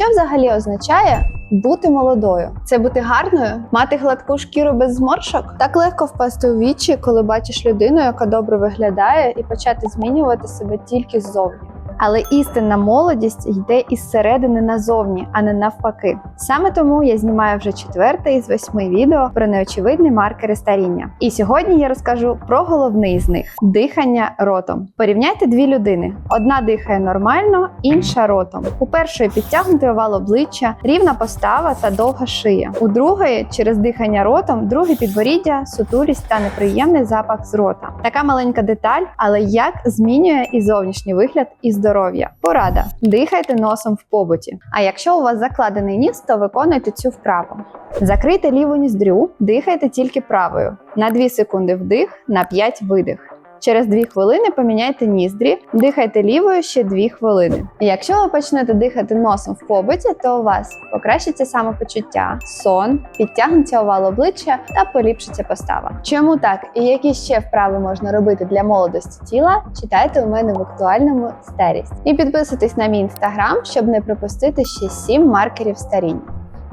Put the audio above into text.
що взагалі означає бути молодою? Це бути гарною, мати гладку шкіру без зморшок? Так легко впасти у вічі, коли бачиш людину, яка добре виглядає, і почати змінювати себе тільки ззовні. Але істинна молодість йде із середини назовні, а не навпаки. Саме тому я знімаю вже четверте із восьми відео про неочевидні маркери старіння. І сьогодні я розкажу про головний з них дихання ротом. Порівняйте дві людини: одна дихає нормально, інша ротом. У першої підтягнутий овал обличчя, рівна постава та довга шия. У другої через дихання ротом, друге підборіддя, сутулість та неприємний запах з рота. Така маленька деталь, але як змінює і зовнішній вигляд, і здоров'я. Порада: дихайте носом в побуті. А якщо у вас закладений ніс, то виконуйте цю вправу. Закрийте ліву ніздрю, дихайте тільки правою. На 2 секунди вдих, на 5 видих. Через 2 хвилини поміняйте ніздрі, дихайте лівою ще 2 хвилини. Якщо ви почнете дихати носом в побуті, то у вас покращиться самопочуття, сон, підтягнеться овал обличчя та поліпшиться постава. Чому так і які ще вправи можна робити для молодості тіла? Читайте у мене в актуальному старість. І підписуйтесь на мій інстаграм, щоб не пропустити ще 7 маркерів старіння.